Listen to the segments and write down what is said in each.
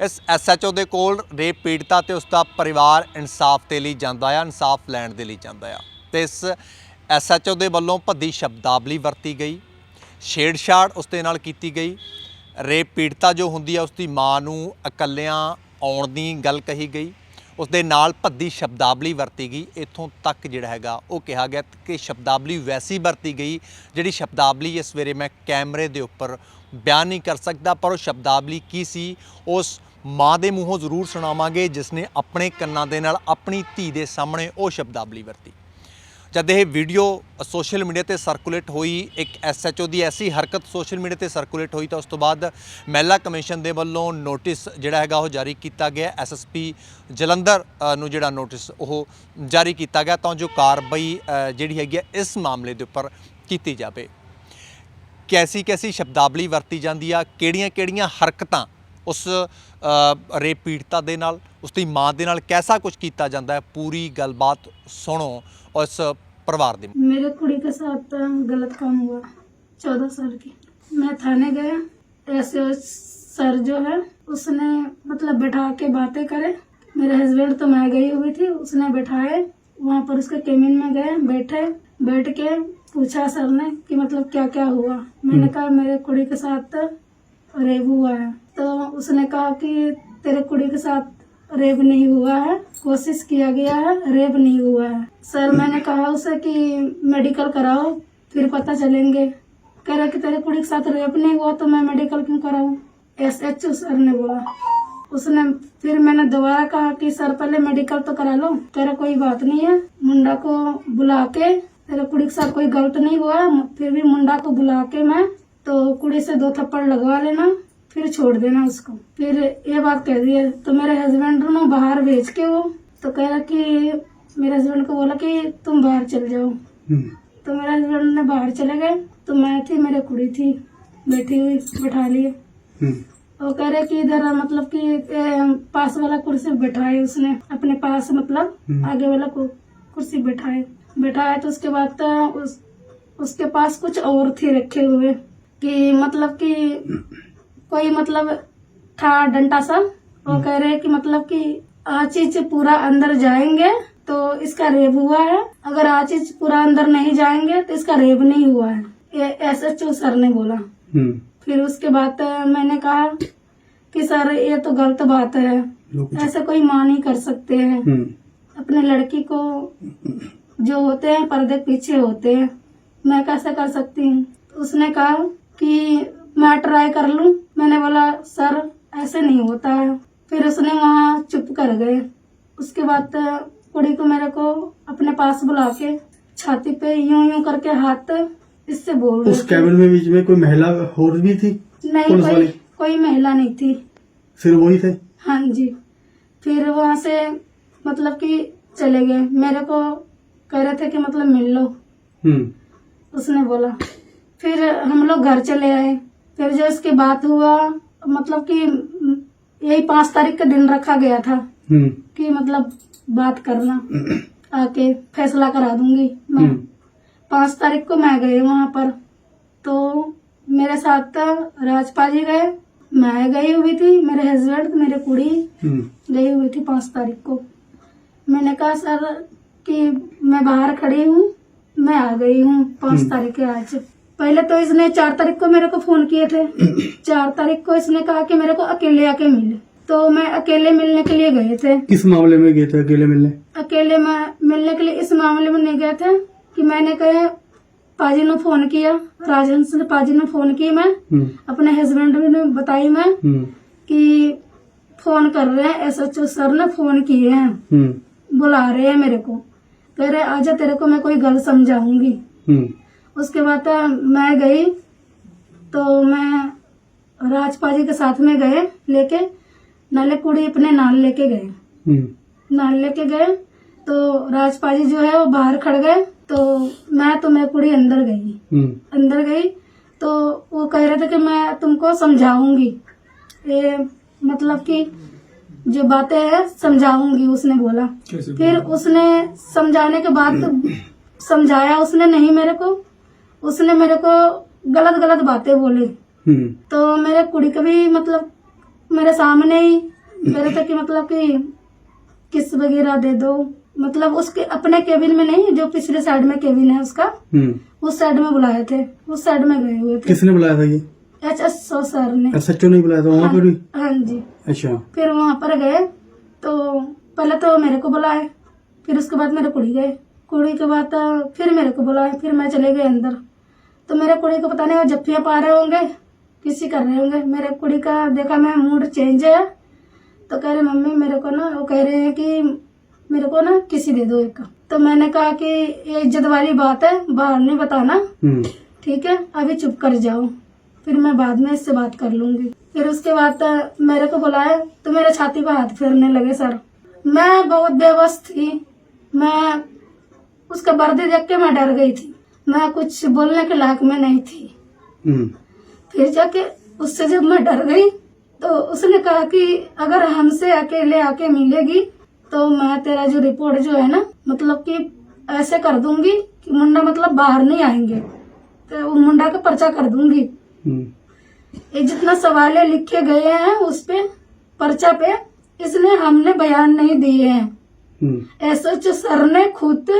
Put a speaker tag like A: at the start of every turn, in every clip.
A: ਇਸ ਐਸਐਚਓ ਦੇ ਕੋਲ ਰੇਪ ਪੀੜਤਾ ਤੇ ਉਸ ਦਾ ਪਰਿਵਾਰ ਇਨਸਾਫ ਦੇ ਲਈ ਜਾਂਦਾ ਆ, ਇਨਸਾਫ ਲੈਣ ਦੇ ਲਈ ਜਾਂਦਾ ਆ। ਤੇ ਇਸ ਐਸਐਚਓ ਦੇ ਵੱਲੋਂ ਭੱਦੀ ਸ਼ਬਦਾਵਲੀ ਵਰਤੀ ਗਈ, ਛੇੜਛਾੜ ਉਸ ਦੇ ਨਾਲ ਕੀਤੀ ਗਈ, ਰੇਪ ਪੀੜਤਾ ਜੋ ਹੁੰਦੀ ਆ ਉਸ ਦੀ ਮਾਂ ਨੂੰ ਇਕੱਲਿਆਂ ਆਉਣ ਦੀ ਗੱਲ ਕਹੀ ਗਈ ਉਸ ਦੇ ਨਾਲ ਭੱਦੀ ਸ਼ਬਦਾਵਲੀ ਵਰਤੀ ਗਈ। ਇਥੋਂ ਤੱਕ ਜਿਹੜਾ ਹੈਗਾ ਉਹ ਕਿਹਾ ਗਿਆ ਕਿ ਸ਼ਬਦਾਵਲੀ ਵੈਸੀ ਵਰਤੀ ਗਈ ਜਿਹੜੀ ਸ਼ਬਦਾਵਲੀ ਇਸ ਵੇਲੇ ਮੈਂ ਕੈਮਰੇ ਦੇ ਉੱਪਰ ਬਿਆਨ ਨਹੀਂ ਕਰ ਸਕਦਾ, ਪਰ ਉਹ ਸ਼ਬਦਾਵਲੀ ਕੀ ਸੀ, ਉਸ ਮਾਂ ਦੇ ਮੂੰਹੋਂ ਜ਼ਰੂਰ ਸੁਣਾਵਾਂਗੇ ਜਿਸ ਨੇ ਆਪਣੇ ਕੰਨਾਂ ਦੇ ਨਾਲ ਆਪਣੀ ਧੀ ਦੇ ਸਾਹਮਣੇ ਉਹ ਸ਼ਬਦਾਵਲੀ ਵਰਤੀ। ਜਦ ਇਹ ਵੀਡੀਓ ਸੋਸ਼ਲ ਮੀਡੀਆ ਤੇ ਸਰਕੂਲੇਟ ਹੋਈ, ਇੱਕ ਐਸਐਚਓ ਦੀ ਐਸੀ ਹਰਕਤ ਸੋਸ਼ਲ ਮੀਡੀਆ ਤੇ ਸਰਕੂਲੇਟ ਹੋਈ, ਤਾਂ ਉਸ ਤੋਂ ਬਾਅਦ ਮਹਿਲਾ ਕਮਿਸ਼ਨ ਦੇ ਵੱਲੋਂ ਨੋਟਿਸ ਜਿਹੜਾ ਹੈਗਾ ਉਹ ਜਾਰੀ ਕੀਤਾ ਗਿਆ। ਐਸਐਸਪੀ ਜਲੰਧਰ ਨੂੰ ਜਿਹੜਾ ਨੋਟਿਸ ਉਹ ਜਾਰੀ ਕੀਤਾ ਗਿਆ, ਤਾਂ ਜੋ ਕਾਰਵਾਈ ਜਿਹੜੀ ਹੈਗੀ ਹੈ ਇਸ ਮਾਮਲੇ ਦੇ ਉੱਪਰ ਕੀਤੀ ਜਾਵੇ। ਕੈਸੀ ਕੈਸੀ ਸ਼ਬਦਾਵਲੀ ਵਰਤੀ ਜਾਂਦੀ ਆ ਕਿਹੜੀਆਂ ਕਿਹੜੀਆਂ ਹਰਕਤਾਂ ਉਸ ਅ, ਰੇਪ ਪੀੜਤਾ ਦੇ ਨਾਲ ਉਸ ਦੀ ਮਾਂ ਦੇ ਨਾਲ ਕੈਸਾ ਕੁਝ ਕੀਤਾ ਜਾਂਦਾ ਹੈ ਪੂਰੀ ਗੱਲਬਾਤ ਸੁਣੋ ਉਸ ਪਰਿਵਾਰ ਦੇ
B: मेरे कुड़ी के साथ गलत काम हुआ चौदह साल की मैं थाने गया ऐसे सर जो है उसने मतलब बैठा के बातें करे मेरे हस्बैंड तो मैं गई हुई थी उसने बैठाए वहाँ पर उसके केबिन में गए बैठे बैठ के पूछा सर ने कि मतलब क्या क्या हुआ मैंने कहा मेरे कुड़ी के साथ रेप हुआ है तो उसने कहा कि तेरे कुड़ी के साथ रेप नहीं हुआ है, कोशिश किया गया है, रेप नहीं हुआ है। सर, मैंने कहा उसे कि मेडिकल कराओ, फिर पता चलेंगे। कह रहा कि तेरे कुड़ी के साथ रेप नहीं हुआ तो मैं मेडिकल क्यों कराऊं? एस एच सर ने बोला। उसने फिर मैंने दोबारा कहा कि सर, पहले मेडिकल तो करा लो रहा कोई बात नहीं है, मुंडा को बुला के, तेरे कुड़ी के साथ कोई गलत नहीं हुआ, फिर भी मुंडा को बुला के मैं तो कुड़ी से दो थप्पड़ लगवा लेना। फिर छोड़ देना उसको। फिर ये बात कह दी है तो मेरे हस्बैंड ने बाहर भेज के वो? तो कह रहा कि मेरे हस्बैंड को बोला कि तुम बाहर चल जाओ। तो मेरे हस्बैंड ने बाहर चले गए तो मैं थी मेरे कुड़ी थी बैठी हुई बैठा लिए वो कह रहे कि इधर मतलब कि पास वाला कुर्सी बैठाए उसने अपने पास मतलब
C: हम्म।
B: आगे वाला कुर्सी बैठाए बैठाए तो उसके बाद तो उस उसके पास कुछ और थे रखे हुए कि मतलब कि कोई मतलब था डंटा सा वो कह रहे कि मतलब कि आज चीज़ पूरा अंदर जाएँगे तो इसका रेप हुआ है। अगर आज चीज़ पूरा अंदर नहीं जाएँगे तो इसका रेप नहीं हुआ है। एस एच ओ सर ने बोला। फिर उसके बाद मैंने कहा कि सर ये तो गलत बात है। ऐसा कोई माँ नहीं कर सकते हैं। अपने लड़की को जो होते हैं पर्दे पीछे होते हैं। मैं कैसे कर सकती हूँ? उसने कहा कि मैं ट्राई कर लूँ। मैंने बोला सर ऐसे नहीं होता है। फिर उसने वहाँ चुप कर गए। उसके बाद कुड़ी को मेरे को अपने पास बुला के छाती पे यूँ यूँ करके हाथ इससे बोल
C: उस कैबिन में बीच में कोई महिला और भी थी?
B: नहीं कोई कोई महिला नहीं थी।
C: फिर वही थे?
B: हाँ जी। फिर वहाँ से मतलब कि चले गए। मेरे को कह रहे थे कि मतलब मिल लो।
C: हम्म।
B: उसने बोला। फिर हम लोग घर चले आए। फिर जो इसके बाद हुआ मतलब कि यही पाँच तारीख का दिन रखा गया था
C: हम्म।
B: कि मतलब बात करना आके फैसला करा दूँगी मैं।
C: हम्म।
B: पाँच तारीख को मैं गई वहाँ पर तो मेरे साथ राजपा जी गए मैं गई हुई थी मेरे हस्बैंड मेरे कुड़ी
C: हम्म।
B: गई हुई थी पाँच तारीख को। मैंने कहा सर कि मैं बाहर खड़ी हूँ मैं आ गई हूँ पाँच। तारीख के आज। पहले तो इसने चार तारीख को मेरे को फ़ोन किए थे। चार तारीख को इसने कहा कि मेरे को अकेले आके मिले। तो मैं अकेले मिलने के लिए गए थे।
C: किस मामले में गए थे अकेले मिलने?
B: अकेले मैं मिलने के लिए इस मामले में नहीं गए थे कि मैंने कहे पाजी ने फ़ोन किया राजहंस ने पाजी ने फ़ोन की मैं।
C: हम्म।
B: अपने हस्बैंड ने बताई मैं
C: हम्म।
B: कि फ़ोन कर रहे हैं एस एच ओ सर ने फ़ोन किए हैं।
C: हम्म।
B: बुला रहे हैं मेरे को। कह रहे आजा तेरे को मैं कोई गल समझाऊँगी। उसके बाद अ, मैं गई तो मैं राजपाजी के साथ में गए लेके नाले कुड़ी अपने नाल लेके गए।
C: हम्म।
B: नाल लेके गए तो राजपाजी जो है वो बाहर खड़ गए तो मैं तो मैं कुड़ी अंदर गई।
C: हम्म।
B: अंदर गई तो वो कह रहे थे कि मैं तुमको समझाऊँगी। ये मतलब कि जो बातें है समझाऊँगी उसने बोला। फिर उसने समझाने के बाद तो समझाया उसने नहीं मेरे को। उसने मेरे को गलत गलत बातें बोली।
C: हम्म।
B: तो मेरे कुड़ी को भी मतलब मेरे सामने ही मेरे तक कि मतलब कि किस वगैरह दे दो। मतलब उसके अपने केबिन में नहीं जो पिछले साइड में केबिन है उसका
C: हम्म।
B: उस साइड में बुलाए थे उस साइड में गए हुए थे।
C: किसने बुलाया था ये?
B: एच एस सो सर ने।
C: एच ओ बुलाया था वहाँ पर भी?
B: हाँ जी।
C: अच्छा।
B: फिर वहाँ पर गए तो पहले तो मेरे को बुलाए फिर उसके बाद मेरे कुड़ी गए। कुड़ी के बाद फिर मेरे को बुलाए फिर मैं चले गए अंदर। तो मेरे कुड़ी को पता नहीं वो जफ्फियाँ पा रहे होंगे किसी कर रहे होंगे। मेरे कुड़ी का देखा मैं मूड चेंज है। तो कह रहे मम्मी मेरे को ना वो कह रहे हैं कि मेरे को ना किसी दे दो एक तो मैंने कहा कि ये इज़्ज़त वाली बात है बाहर नहीं बताना।
C: हम्म।
B: ठीक है अभी चुप कर जाओ। फिर मैं बाद में इससे बात कर लूँगी। फिर उसके बाद मेरे को बुलाया तो मेरे छाती पर हाथ फेरने लगे सर। मैं बहुत बेबस थी। मैं उसका वर्दी देख के मैं डर गई थी। मैं कुछ बोलने के लायक में नहीं थी।
C: हम्म।
B: फिर जाके उससे जब मैं डर गई तो उसने कहा कि अगर हमसे अकेले आके मिलेगी तो मैं तेरा जो रिपोर्ट जो है ना मतलब कि ऐसे कर दूँगी कि मुंडा मतलब बाहर नहीं आएँगे। तो वो मुंडा का पर्चा कर दूँगी।
C: हम्म।
B: ये जितना सवाले लिखे गए हैं उस पे पर्चा पे इसलिए हमने बयान नहीं दिए हैं।
C: हम्म।
B: एसएच सर ने खुद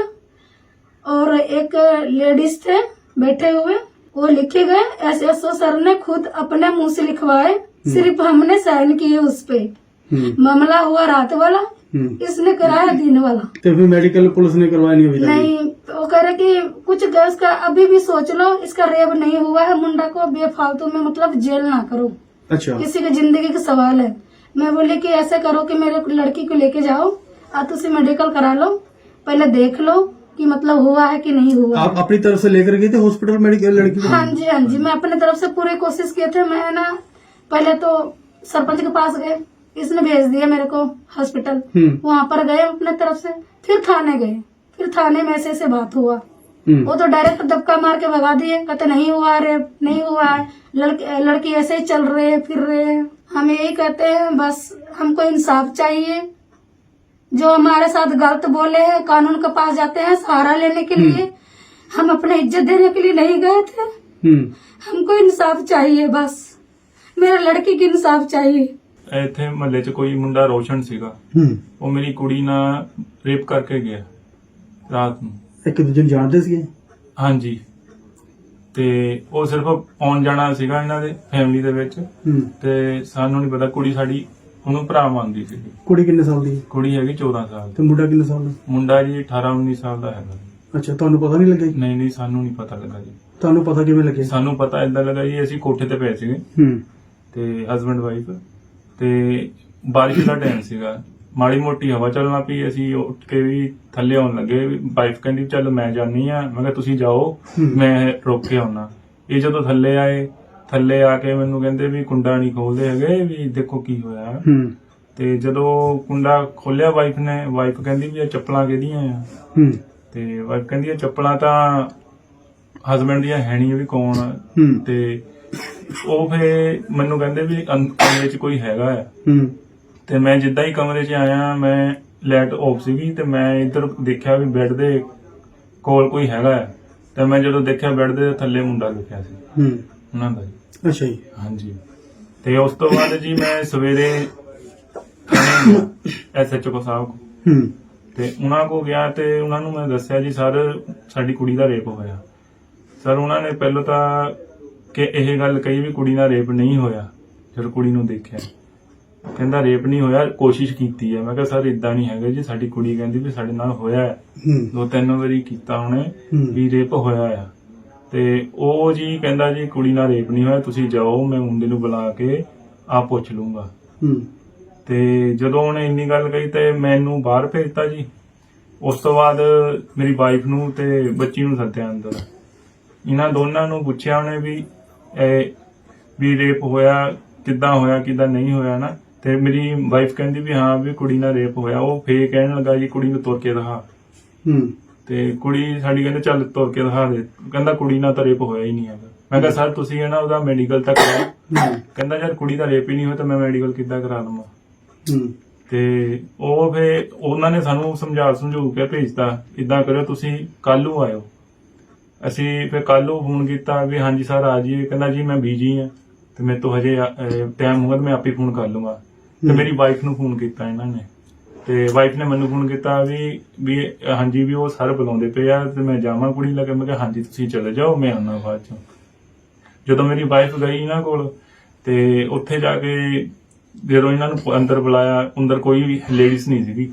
B: और एक लेडीज़ थे बैठे हुए वो लिखे गए एस एसएसओ सर ने खुद अपने मुँह से लिखवाए सिर्फ़ हमने साइन किए उस पे।
C: हम्म।
B: मामला हुआ रात वाला
C: हम्म।
B: इसने कराया दिन वाला।
C: तो फिर मेडिकल पुलिस ने करवाया नहीं अभी
B: नहीं वो कह रहे कि कुछ गैस का अभी भी सोच लो इसका रेप नहीं हुआ है मुंडा को बेफालतू में मतलब जेल ना करो।
C: अच्छा।
B: किसी की ज़िंदगी का सवाल है। मैं बोली कि ऐसे करो कि मेरे लड़की को लेके जाओ और तुसी मेडिकल करा लो पहले देख लो कि मतलब हुआ है कि नहीं हुआ
C: आप अपनी तरफ़ से लेकर गए थे हॉस्पिटल मेडिकल लड़की
B: हाँ जी हाँ जी मैं अपने तरफ़ से पूरी कोशिश किए थे। मैं ना पहले तो सरपंच के पास गए इसने भेज दिया मेरे को हॉस्पिटल वहाँ पर गए अपने तरफ़ से फिर थाने गए। फिर थाने में ऐसे ऐसे बात हुआ।
C: हम्म।
B: वो तो डायरेक्ट धक्का मार के भगा दिए कहते नहीं हुआ रे नहीं हुआ है। लड़के लड़की ऐसे ही चल रहे हैं फिर रहे हैं। हम यही कहते हैं बस हमको इंसाफ चाहिए। जो हमारे साथ गलत बोले हैं कानून के पास जाते हैं सहारा लेने के लिए हम अपने इज्जत देने के लिए नहीं गए थे
C: हम्म
B: हमको इंसाफ चाहिए बस मेरे लड़की की इंसाफ चाहिए
D: ਇੱਥੇ ਮਹੱਲੇ 'ਚ ਕੋਈ ਮੁੰਡਾ ਰੋਸ਼ਨ ਸੀਗਾ
C: ਹੂੰ
D: ਉਹ ਮੇਰੀ ਕੁੜੀ ਨਾਲ ਰੇਪ ਕਰਕੇ ਗਿਆ ਰਾਤ ਨੂੰ
C: ਇੱਕ ਦੂਜੇ ਨੂੰ ਜਾਣਦੇ ਸੀਗੇ
D: ਹਾਂਜੀ ਤੇ ਉਹ ਸਿਰਫ ਆਉਣ ਜਾਣਾ ਸੀਗਾ ਇਹਨਾਂ ਦੇ ਫੈਮਿਲੀ ਦੇ ਵਿੱਚ
C: ਹੂੰ
D: ਤੇ ਸਾਨੂੰ ਨਹੀਂ ਪਤਾ ਕੁੜੀ ਸਾਡੀ ਉਹਨੂੰ ਭਰਾ ਮੰਨਦੀ ਸੀ।
C: ਕੁੜੀ ਕਿੰਨੇ ਸਾਲ ਦੀ? ਹੈ?
D: ਕੁੜੀ ਹੈਗੀ 14 ਸਾਲ ਦੀ।
C: ਤੇ ਮੁੰਡਾ ਕਿੰਨੇ ਸਾਲ ਦਾ?
D: ਮੁੰਡਾ ਜੀ 18 19 ਸਾਲ ਦਾ ਹੈਗਾ।
C: ਅੱਛਾ ਤੁਹਾਨੂੰ ਪਤਾ ਨਹੀਂ ਲੱਗਿਆ ਜੀ?
D: ਨਹੀਂ ਨਹੀਂ ਸਾਨੂੰ ਨਹੀਂ ਪਤਾ ਲੱਗਾ ਜੀ।
C: ਤੁਹਾਨੂੰ ਪਤਾ ਕਿਵੇਂ ਲੱਗਿਆ?
D: ਸਾਨੂੰ ਪਤਾ ਇਦਾਂ ਲੱਗਾ ਜੀ ਅਸੀਂ ਕੋਠੇ ਤੇ ਪਏ ਸੀਗੇ।
C: ਹੂੰ।
D: ਤੇ ਹਸਬੰਡ ਵਾਈਫ ਤੇ ਬਾਰਿਸ਼ ਦਾ ਟਾਈਮ ਸੀਗਾ। ਮਾੜੀ ਮੋਟੀ ਹਵਾ ਚੱਲਣਾ ਪਈ ਅਸੀਂ ਉੱਠ ਕੇ ਵੀ ਥੱਲੇ ਆਉਣ ਲੱਗੇ। ਵਾਈਫ ਕਹਿੰਦੀ ਚੱਲ ਮੈਂ ਜਾਨੀ ਆ ਮੈਂ ਕਿਹਾ ਤੁਸੀਂ ਜਾਓ
C: ਹੂੰ।
D: ਮੈਂ ਰੁਕ ਕੇ ਆਉਣਾ। ਇਹ ਜਦੋਂ ਥੱਲੇ ਆਏ ਥੱਲੇ ਆ ਕੇ ਮੈਨੂੰ ਕਹਿੰਦੇ ਵੀ ਕੁੰਡਾ ਨਹੀਂ ਖੋਲਦੇ ਹੈਗੇ ਵੀ ਦੇਖੋ ਕੀ ਹੋਇਆ।
C: ਹੂੰ।
D: ਤੇ ਜਦੋਂ ਕੁੰਡਾ ਖੋਲਿਆ ਵਾਈਫ ਨੇ ਵਾਈਫ ਕਹਿੰਦੀ ਵੀ ਇਹ ਚੱਪਲਾਂ ਕਿਹਦੀਆਂ ਆ?
C: ਹੂੰ।
D: ਤੇ ਵਾਈਫ ਕਹਿੰਦੀ ਇਹ ਚੱਪਲਾਂ ਤਾਂ ਹਸਬੰਡ ਦੀਆਂ ਹੈ ਨਹੀਂ ਵੀ ਕੌਣ ਆ?
C: ਹੂੰ।
D: ਤੇ ਉਹ ਫੇ ਮੈਨੂੰ ਕਹਿੰਦੇ ਵੀ ਅੰ- ਕਮਰੇ 'ਚ ਕੋਈ ਹੈਗਾ ਆ।
C: ਹੂੰ।
D: ਤੇ ਮੈਂ ਜਿੱਦਾਂ ਹੀ ਕਮਰੇ 'ਚ ਆਇਆ ਮੈਂ ਲਾਈਟ ਆਫ ਸੀਗੀ ਤੇ ਮੈਂ ਇੱਧਰ ਦੇਖਿਆ ਵੀ ਬੈੱਡ ਦੇ ਕੋਲ ਕੋਈ ਹੈਗਾ ਆ। ਤੇ ਮੈਂ ਜਦੋਂ ਦੇਖਿਆ ਬੈੱਡ ਦੇ ਥੱਲੇ ਮੁੰਡਾ ਲਿਖਿਆ ਸੀ।
C: ਹੂੰ।
D: ਉਹਨਾਂ ਦਾ ਜੀ।
C: ਅੱਛਾ ਜੀ।
D: ਹਾਂਜੀ। ਤੇ ਉਸ ਤੋਂ ਬਾਅਦ ਜੀ ਮੈਂ ਸਵੇਰੇ ਐਸਐਚਓ ਕੋ ਸਾਹਿਬ ਕੋਲ।
C: ਹੂੰ।
D: ਤੇ ਉਹਨਾਂ ਕੋ ਗਿਆ ਤੇ ਉਹਨਾਂ ਨੂੰ ਮੈਂ ਦੱਸਿਆ ਜੀ ਸਰ ਸਾਡੀ ਕੁੜੀ ਦਾ ਰੇਪ ਹੋਇਆ। ਸਰ ਉਹਨਾਂ ਨੇ ਪਹਿਲਾਂ ਤਾਂ ਕਿ ਇਹ ਗੱਲ ਕਹੀ ਵੀ ਕੁੜੀ ਨਾਲ ਰੇਪ ਨਹੀਂ ਹੋਇਆ ਜਦੋਂ ਕੁੜੀ ਨੂੰ ਦੇਖਿਆ। ਕਹਿੰਦਾ ਰੇਪ ਨਹੀਂ ਹੋਇਆ ਕੋਸ਼ਿਸ਼ ਕੀਤੀ ਹੈ। ਮੈਂ ਕਿਹਾ ਸਰ ਇਦਾਂ ਨਹੀਂ ਹੈਗਾ ਜੀ ਸਾਡੀ ਕੁੜੀ ਕਹਿੰਦੀ ਵੀ ਸਾਡੇ ਨਾਲ ਹੋਇਆ ਹੈ।
C: ਹੂੰ।
D: ਦੋ ਤਿੰਨ ਵਾਰੀ ਕੀਤਾ ਉਹਨੇ। ਵੀ ਰੇਪ ਹੋਇਆ ਆ। ਤੇ ਉਹ ਜੀ ਕਹਿੰਦਾ ਜੀ ਕੁੜੀ ਨਾਲ ਰੇਪ ਨਹੀਂ ਹੋਇਆ ਤੁਸੀਂ ਜਾਓ ਮੈਂ ਮੁੰਡੇ ਨੂੰ ਬੁਲਾ ਕੇ ਆ ਪੁੱਛ ਲੂੰਗਾ।
C: ਹੂੰ।
D: ਤੇ ਜਦੋਂ ਉਹਨੇ ਇੰਨੀ ਗੱਲ ਕਹੀ ਤੇ ਮੈਨੂੰ ਬਾਹਰ ਭੇਜਤਾ ਜੀ। ਉਸ ਤੋਂ ਬਾਅਦ ਮੇਰੀ ਵਾਈਫ ਨੂੰ ਤੇ ਬੱਚੀ ਨੂੰ ਸੱਦਿਆ ਅੰਦਰ। ਇਹਨਾਂ ਦੋਨਾਂ ਨੂੰ ਪੁੱਛਿਆ ਉਹਨੇ ਵੀ ਇਹ ਵੀ ਰੇਪ ਹੋਇਆ ਕਿੱਦਾਂ ਹੋਇਆ ਕਿੱਦਾਂ ਨਹੀਂ ਹੋਇਆ ਨਾ। ਤੇ ਮੇਰੀ ਵਾਈਫ ਕਹਿੰਦੀ ਵੀ ਹਾਂ ਵੀ ਕੁੜੀ ਨਾਲ ਰੇਪ ਹੋਇਆ। ਉਹ ਫੇਰ ਕਹਿਣ ਲੱਗਾ ਜੀ ਕੁੜੀ ਨੂੰ ਤੁਰ ਕੇ ਦਿਖਾ।
C: ਹੂੰ।
D: ਤੇ ਕੁੜੀ ਸਾਡੀ ਕਹਿੰਦੇ ਚੱਲ ਤੁਰ ਕੇ ਦਿਖਾ ਦੇ। ਕਹਿੰਦਾ ਕੁੜੀ ਨਾਲ ਤਾਂ ਰੇਪ ਹੋਇਆ ਹੀ ਨਹੀਂ ਹੈਗਾ। ਮੈਂ ਕਿਹਾ ਸਰ ਤੁਸੀਂ ਨਾ ਉਹਦਾ ਮੈਡੀਕਲ ਤੱਕ ਕਰਾਓ ਕਹਿੰਦਾ ਯਾਰ ਕੁੜੀ ਦਾ ਰੇਪ ਹੀ ਨਹੀਂ ਹੋਇਆ ਤਾਂ ਮੈਂ ਮੈਡੀਕਲ ਕਿੱਦਾਂ ਕਰਾ ਲਵਾਂ?
C: ਹੂੰ।
D: ਤੇ ਉਹ ਫੇ ਉਹਨਾਂ ਨੇ ਸਾਨੂੰ ਸਮਝਾ ਸਮਝੂ ਕੇ ਭੇਜਤਾ ਇਦਾਂ ਕਰਿਓ ਤੁਸੀਂ ਕੱਲ ਨੂੰ ਆਇਓ। ਅਸੀਂ ਫੇ ਕੱਲ ਨੂੰ ਫੋਨ ਕੀਤਾ ਵੀ ਹਾਂਜੀ ਸਰ ਆ ਜਾਈਏ। ਕਹਿੰਦਾ ਜੀ ਮੈਂ ਬੀਜੀ ਆ ਤੇ ਮੇਰੇ ਤੋਂ ਹਜੇ ਟਾਈਮ ਤਾਂ ਮੈਂ ਆਪੇ ਫੋਨ ਕਰ ਲੂੰਗਾ। ਤੇ। ਮੇਰੀ ਵਾਈਫ ਨੂੰ ਫੋਨ ਕੀਤਾ ਇਹਨਾਂ ਨੇ। ਤੇ ਵਾਈਫ ਨੇ ਮੈਨੂੰ ਫੋਨ ਕੀਤਾ ਵੀ ਵੀ ਹਾਂਜੀ ਵੀ ਉਹ ਸਰ ਬੁਲਾਉਂਦੇ ਪਏ ਆ ਤੇ ਮੈਂ ਜਾਵਾਂ ਕੁੜੀ ਲੱਗੇ ਮੈਂ ਕਿਹਾ ਹਾਂਜੀ ਤੁਸੀਂ ਚਲੇ ਜਾਓ ਮੈਂ ਆਉਣਾ ਬਾਅਦ ਚੋਂ। ਜਦੋਂ ਮੇਰੀ ਵਾਈਫ ਗਈ ਇਹਨਾਂ ਕੋਲ ਤੇ ਉੱਥੇ ਜਾ ਕੇ ਜਦੋਂ ਇਹਨਾਂ ਨੂੰ ਅੰਦਰ ਬੁਲਾਇਆ ਅੰਦਰ ਕੋਈ ਲੇਡੀਜ਼ ਨਹੀਂ ਸੀਗੀ।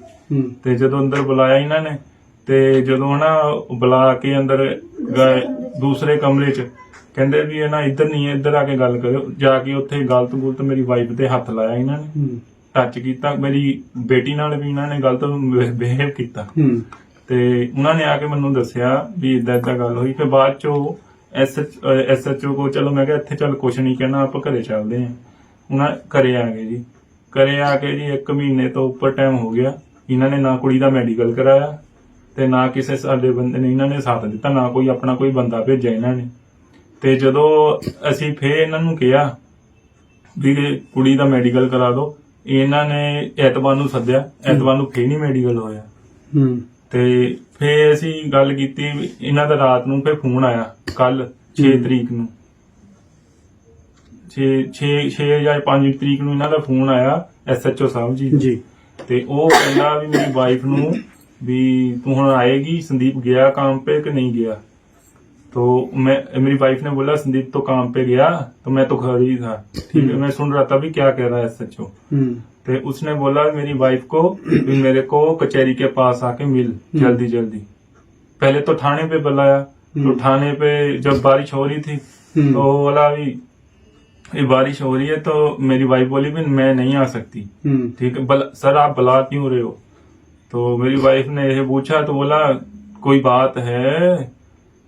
D: ਤੇ ਜਦੋਂ ਅੰਦਰ ਬੁਲਾਇਆ ਇਹਨਾਂ ਨੇ ਤੇ ਜਦੋਂ ਨਾ ਬੁਲਾ ਕੇ ਅੰਦਰ ਗਏ ਦੂਸਰੇ ਕਮਰੇ 'ਚ ਕਹਿੰਦੇ ਵੀ ਇਹ ਨਾ ਇੱਧਰ ਨਹੀਂ ਇੱਧਰ ਆ ਕੇ ਗੱਲ ਕਰੋ ਜਾ ਕੇ ਉੱਥੇ ਗਲਤ ਗੁਲਤ ਮੇਰੀ ਵਾਈਫ ਤੇ ਹੱਥ ਲਾਇਆ ਇਹਨਾਂ ਨੇ। ਟੱਚ ਕੀਤਾ। ਮੇਰੀ ਬੇਟੀ ਨਾਲ ਵੀ ਇਹਨਾਂ ਨੇ ਗਲਤ ਬਿਹੇਵ ਕੀਤਾ।
C: ਹੂੰ।
D: ਤੇ ਉਹਨਾਂ ਨੇ ਆ ਕੇ ਮੈਨੂੰ ਦੱਸਿਆ ਵੀ ਇਦਾਂ ਇਦਾਂ ਗੱਲ ਹੋਈ। ਫਿਰ ਬਾਅਦ ਚੋਂ ਐਸਐਚਓ ਕੋ ਚਲੋ ਮੈਂ ਕਿਹਾ ਇੱਥੇ ਚੱਲ ਕੁਛ ਨਹੀਂ ਕਹਿਣਾ ਆਪਾਂ ਘਰੇ ਚੱਲਦੇ ਆਂ। ਉਹਨਾਂ ਘਰੇ ਆ ਗਏ ਜੀ। ਘਰੇ ਆ ਕੇ ਜੀ 1 ਮਹੀਨੇ ਤੋਂ ਉੱਪਰ ਟਾਈਮ ਹੋ ਗਿਆ। ਇਹਨਾਂ ਨੇ ਨਾ ਕੁੜੀ ਦਾ ਮੈਡੀਕਲ ਕਰਾਇਆ ਤੇ ਨਾ ਕਿਸੇ ਸਾਡੇ ਬੰਦੇ ਨੇ ਇਹਨਾਂ ਨੇ ਸਾਥ ਦਿੱਤਾ ਨਾ ਕੋਈ ਆਪਣਾ ਕੋਈ ਬੰਦਾ ਭੇਜਿਆ ਇਹਨਾਂ ਨੇ। ਤੇ ਜਦੋਂ ਅਸੀਂ ਫੇਰ ਇਹਨਾਂ ਨੂੰ ਕਿਹਾ ਵੀ ਕੁੜੀ ਦਾ ਮੈਡੀਕਲ ਕਰਾ ਦਿਓ ਇਹਨਾਂ ਨੇ ਐਤਵਾਰ ਨੂੰ ਸੱਦਿਆ ਐਤਵਾਰ ਨੂੰ ਫੇਰ ਨਹੀਂ ਮੈਡੀਕਲ ਹੋਇਆ।
C: ਹੂੰ।
D: ਤੇ ਫੇਰ ਅਸੀਂ ਗੱਲ ਕੀਤੀ ਇਹਨਾਂ ਦਾ ਰਾਤ ਨੂੰ ਫੇਰ ਫੋਨ ਆਇਆ ਕੱਲ 6 ਤਰੀਕ ਨੂੰ। 6 6 ਜਾਂ 5 ਤਰੀਕ ਨੂੰ ਇਹਨਾਂ ਦਾ ਫੋਨ ਆਇਆ ਐਸਐਚਓ ਸਾਹਿਬ ਜੀ ਦਾ।
C: ਜੀ।
D: ਤੇ ਉਹ ਕਹਿੰਦਾ ਵੀ ਮੇਰੀ ਵਾਈਫ ਨੂੰ ਵੀ ਤੂੰ ਹੁਣ ਆਏਗੀ ਸੰਦੀਪ ਗਿਆ ਕੰਮ ਤੇ ਕਿ ਨਹੀਂ ਗਿਆ? तो मैं मेरी वाइफ ने बोला संदीप तो काम पे गया तो मैं तो घर ही था ठीक है
C: हम्म।
D: मैं सुन रहा था भी क्या कह रहा है एसएचओ
C: ਹੂੰ
D: तो उसने बोला मेरी वाइफ को भी मेरे को कचहरी के पास आके मिल
C: हम्म।
D: जल्दी जल्दी पहले तो थाने पे बुलाया तो
C: हम्म।
D: थाने पे जब बारिश हो रही थी
C: हम्म।
D: तो बोला अभी ये बारिश हो रही है तो मेरी वाइफ बोली भी मैं नहीं आ सकती ठीक है सर आप बुला क्यों रहे हो तो मेरी वाइफ ने ये पूछा तो बोला कोई बात है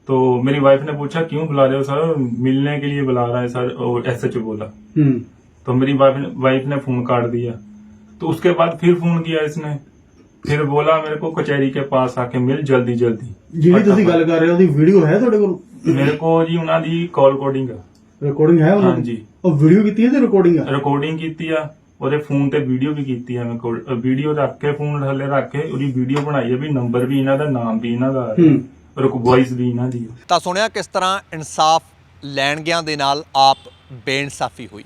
D: तो मेरी वाइफ ने पूछा क्यों बुला रहे हो सर मिलने के लिए बुला रहा है सर और एस एच बोला
C: ਹੂੰ
D: तो मेरी वाइफ ने वाइफ ने फोन काट दिया तो उसके बाद फिर फोन किया इसने फिर बोला मेरे को कचहरी के पास आके मिल जल्दी जल्दी
C: ਜਿਹੜੀ ਤੁਸੀਂ ਗੱਲ ਕਰ ਰਹੇ ਹੋ ਉਹਦੀ ਵੀਡੀਓ ਹੈ ਤੁਹਾਡੇ ਕੋਲ
D: मेरे को जी उन्होंने दी कॉल रिकॉर्डिंग
C: ਰਿਕਾਰਡਿੰਗ ਹੈ ਉਹਨਾਂ
D: हाँ
C: ਦੀ
D: जी
C: ਉਹ ਵੀਡੀਓ ਕੀਤੀ ਹੈ ਤੇ ਰਿਕਾਰਡਿੰਗ ਹੈ
D: ਰਿਕਾਰਡਿੰਗ ਕੀਤੀ ਆ ਉਹਦੇ ਫੋਨ ਤੇ ਵੀਡੀਓ ਵੀ ਕੀਤੀ ਆ ਮੈਂ ਵੀਡੀਓ ਰੱਖ ਕੇ ਫੋਨ ਥੱਲੇ ਰੱਖ ਕੇ ਉਹਦੀ ਵੀਡੀਓ ਬਣਾਈ ਆ ਵੀ ਨੰਬਰ ਵੀ ਇਹਨਾਂ ਦਾ ਨਾਮ ਵੀ ਇਹਨਾਂ ਦਾ
C: ਹੂੰ
D: ਰੁਕ ਵੀ ਇਹਨਾਂ ਦੀ।
A: ਤਾਂ ਸੁਣਿਆ ਕਿਸ ਤਰ੍ਹਾਂ ਇਨਸਾਫ ਲੈਣ ਗਿਆਂ ਦੇ ਨਾਲ ਆਪ ਬੇਇਨਸਾਫੀ ਹੋਈ।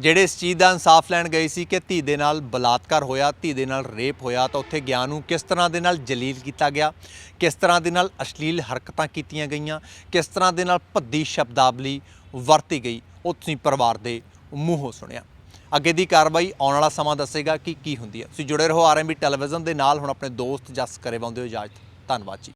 A: ਜਿਹੜੇ ਇਸ ਚੀਜ਼ ਦਾ ਇਨਸਾਫ ਲੈਣ ਗਏ ਸੀ ਕਿ ਧੀ ਦੇ ਨਾਲ ਬਲਾਤਕਾਰ ਹੋਇਆ, ਧੀ ਦੇ ਨਾਲ ਰੇਪ ਹੋਇਆ, ਤਾਂ ਉੱਥੇ ਗਿਆਨ ਨੂੰ ਕਿਸ ਤਰ੍ਹਾਂ ਦੇ ਨਾਲ ਜਲੀਲ ਕੀਤਾ ਗਿਆ, ਕਿਸ ਤਰ੍ਹਾਂ ਦੇ ਨਾਲ ਅਸ਼ਲੀਲ ਹਰਕਤਾਂ ਕੀਤੀਆਂ ਗਈਆਂ, ਕਿਸ ਤਰ੍ਹਾਂ ਦੇ ਨਾਲ ਭੱਦੀ ਸ਼ਬਦਾਵਲੀ ਵਰਤੀ ਗਈ, ਉਹ ਤੁਸੀਂ ਪਰਿਵਾਰ ਦੇ ਮੂੰਹੋਂ ਸੁਣਿਆ। ਅੱਗੇ ਦੀ ਕਾਰਵਾਈ ਆਉਣ ਵਾਲਾ ਸਮਾਂ ਦੱਸੇਗਾ ਕਿ ਕੀ ਹੁੰਦੀ ਹੈ। ਤੁਸੀਂ ਜੁੜੇ ਰਹੋ ਆਰਐਮਬੀ ਟੈਲੀਵਿਜ਼ਨ ਦੇ ਨਾਲ, ਹੁਣ ਆਪਣੇ ਦੋਸਤ ਜਸ ਕਰੇਵਾਉਂਦੇ ਹੋ ਇਜਾਜ਼ਤ। ਧੰਨਵਾਦ ਜੀ।